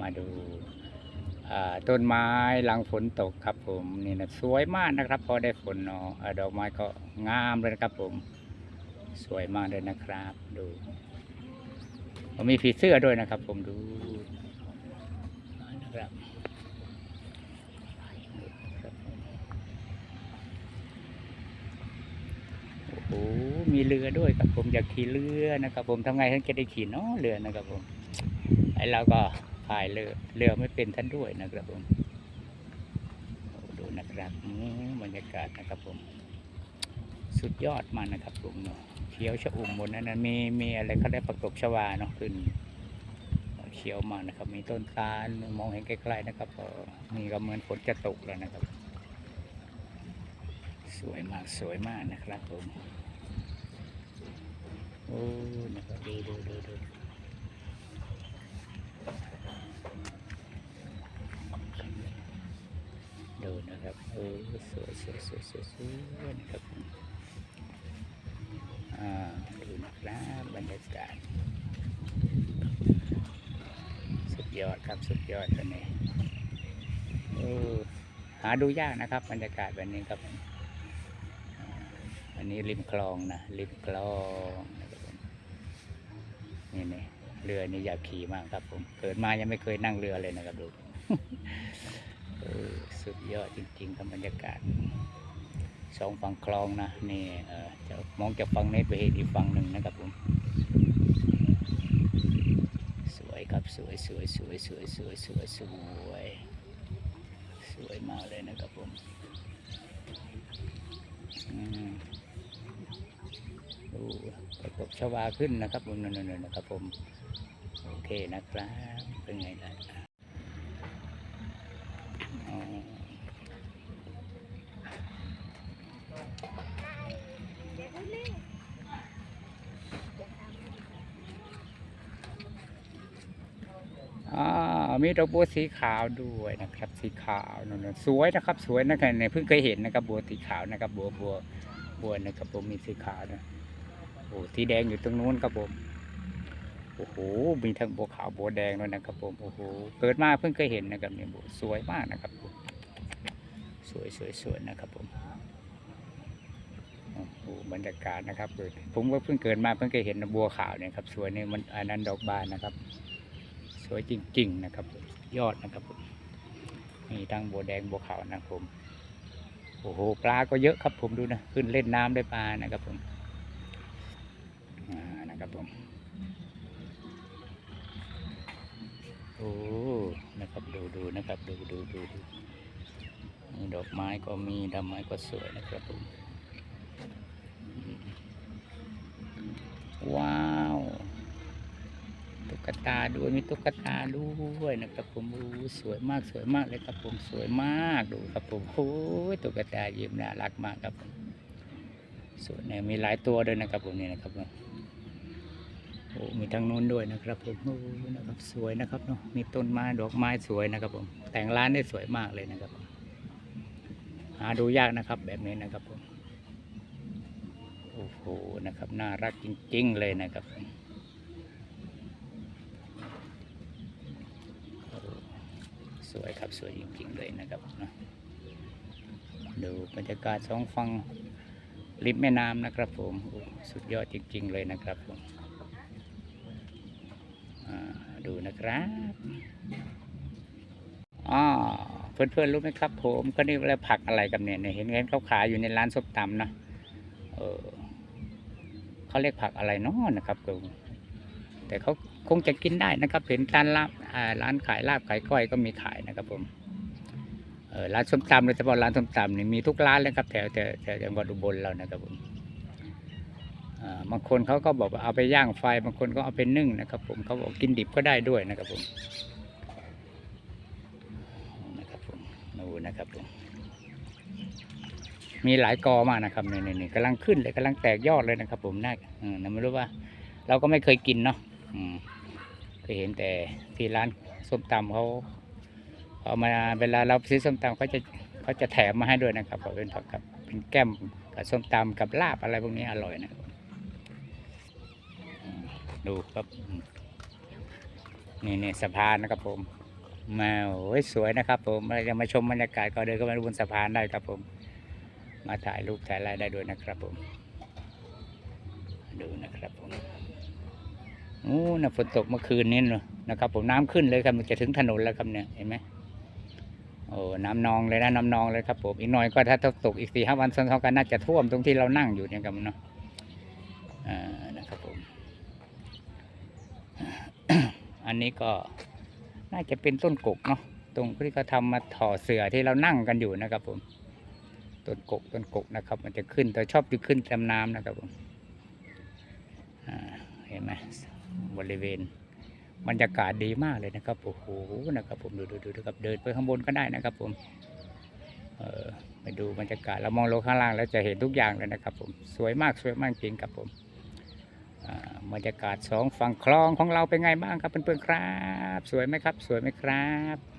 มาดูต้นไม้หลังฝนตกครับผมนี่นะสวยมากนะครับ พอได้ฝนเนาะดอกไม้ก็งามเลยนะครับผม สวยมากเลยนะครับ ดูผมมีผีเสื้อด้วยนะครับ ผมดูนะครับโอ้โหมีเรือด้วยครับผมอยากขี่เรือนะครับ ผมทำไงถึงจะได้ขี่เนาะเรือนะครับผมไอเราก็ พายเรือเรือไม่เป็นท่านด้วยนะครับผมดูนะครับบรรยากาศนะครับผม สุดยอดมากนะครับผมเนาะเขียวชะอุ่มหมดนั้นนะมีมีอะไรเขาได้ประกบชวาเนาะขึ้นเขียวมากนะครับ มีต้นตาลมองเห็นไกล้ๆนะครับนี่ก็เหมือนฝนจะตกแล้วนะครับ สวยมากสวยมากนะครับผมโอ้นะครับดูดูนะครับโอ้ สวยสวยสวยสวยสวยครับผมอ่าดูนะครับบรรยากาศสุดยอดครับสุดยอดตัวนี้โอ้หาดูยากนะครับ บรรยากาศแบบนี้ครับ อันนี้ริมคลองนะริมคลองนะครับผมนี่นี่เรือนี่อยากขี่มากครับผม เกิดมายังไม่เคยนั่งเรือเลยนะครับดู เออสุดยอดจริงๆครับบรรยากาศสองฝั่งคลองนะนี่เออจะมองจากฝั่งนี้ไปเห็นอีกฝั่งหนึ่งนะครับผมสวยครับสวยสวยสวยสวยสวยสวยสวยสวยมากเลยนะครับผมอืมดูประกบชวาขึ้นนะครับผมนั่นๆนะครับผมโอเคนะครับเป็นไงล่ะ อ๋ออ่า มีดอกบัวสีขาวด้วยนะครับ สีขาวนั่นสวยนะครับ สวยนะครับเนี่ยเพิ่งเคยเห็นนะครับ บัวสีขาวนะครับ บัวบัวบัวนะครับผมมีสีขาวนะโอ้สีแดงอยู่ตรงนู้นครับผมโอ้โหมีทั้งบัวขาวบัวแดงด้วยนะครับผมโอ้โหเกิดมาเพิ่งเคยเห็นนะครับเนี่ยบัวสวยมากนะครับผมสวยสวยสวยนะครับผมโอ้โหบรรยากาศนะครับผมว่าเพิ่งเกิดมาเพิ่งเคยเห็นบัวขาวเนี่ยครับสวยเนี่ยมันอันนั้นดอกบานนะครับ สวยจริง ๆ นะครับผมยอดนะครับผมมีทั้งบัวแดงบัวขาวนะครับผมโอ้โหปลาก็เยอะครับผมดูนะขึ้นเล่นน้ำได้ปลานะครับผมนะครับผมโอ้นะครับดูดูนะครับดูดูดูดูดอกไม้ก็มีดอกไม้ก็สวยนะครับผมว้าว กตาด้วยมีตุ๊กตาด้วยนะครับผมสวยมากสวยมากเลยครับผมสวยมากดูครับผมโอ้ยตุ๊กตายิ้มน่ารักมากครับผมสวยเนี่ยมีหลายตัวด้วยนะครับผมนี่นะครับผมโอ้มีทางนู้นด้วยนะครับผมโอ้นะครับสวยนะครับเนาะมีต้นไม้ดอกไม้สวยนะครับผม แต่งร้านได้สวยมากเลยนะครับผมหาดูยากนะครับแบบนี้นะครับผมโอ้โหนะครับน่ารักจริง ๆ เลยนะครับผม สวยครับสวยจริงๆเลยนะครับนะดูบรรยากาศสองฝั่งริมแม่น้ำนะครับผมสุดยอดจริง ๆ เลยนะครับผมดูนะครับอ๋อเพื่อนๆรู้ไหมครับ ผมก็นี่อะไรผักอะไรกันเนี่ยเห็นเห็นเขาขายอยู่ในร้านส้มตำนะเออเขาเรียกผักอะไรเนาะนะครับผมแต่เขา คงจะกินได้นะครับเห็นร้านลาบร้านขายลาบขายก้อยก็มีขายนะครับผมร้านส้มตำโดยเฉพาะร้านส้มตำนี่มีทุกร้านเลยครับแถวแถวแถวจังหวัดอุบลเรานะครับผมบางคนเขาก็บอกว่าเอาไปย่างไฟบางคนก็เอาไปนึ่งนะครับ ผมเขาบอกกินดิบก็ได้ด้วยนะครับผมนะครับผมดูนะครับผมมีหลายกอมากนะครับนี่นี่นี่กำลังขึ้นเลยกำลังแตกยอดเลยนะครับ ผมน่าอืมไม่รู้ว่า เราก็ไม่เคยกินเนาะอืม เห็นแต่ที่ร้านส้มตำเขาเอามาเวลาเราซื้อส้มตำเขาจะเขาจะแถมมาให้ด้วยนะครับเป็นผักกับเป็นแก้มกับส้มตำกับลาบอะไรพวกนี้อร่อยนะดูครับนี่นี่สะพานนะครับผมมาโอ้ยสวยนะครับ ผมเราจะมาชมบรรยากาศก็เดินเข้ามาบนสะพานได้ครับผม มาถ่ายรูปถ่ายอะไรได้ด้วยนะครับผม ดูนะครับผม โอ้นะฝนตกเมื่อคืนนี้เนอะนะครับ ผมน้ำขึ้นเลยครับมันจะถึงถนนแล้วครับเนี่ยเห็นไหมโอ้น้ำนองเลยนะน้ำนองเลยครับผมอีกหน่อยก็ถ้าตกอีกสี่ห้าวันซ้อนๆกันน่าจะท่วมตรงที่เรานั่งอยู่เนี่ยครับเนาะอ่านะครับผม อันนี้ก็น่าจะเป็นต้นกกเนาะตรงที่เขาทำมาถ่อเสือที่เรานั่งกันอยู่นะครับผมต้นกกต้นกกนะครับ มันจะขึ้นแต่ชอบจะขึ้นตามน้ำนะครับผม ไหมบริเวณบรรยากาศดีมากเลยนะครับโอ้โหนะครับผมดูดูดูครับเดินไปข้างบนก็ได้นะครับ ผมเออไปดูบรรยากาศเรามองลงข้างล่างแล้วจะเห็นทุกอย่างเลยนะครับผมสวยมากสวยมากจริงครับผมบรรยากาศสองฝั่งคลองของเราเป็นไงบ้างครับเพื่อนๆครับ สวยไหมครับ สวยไหมครับ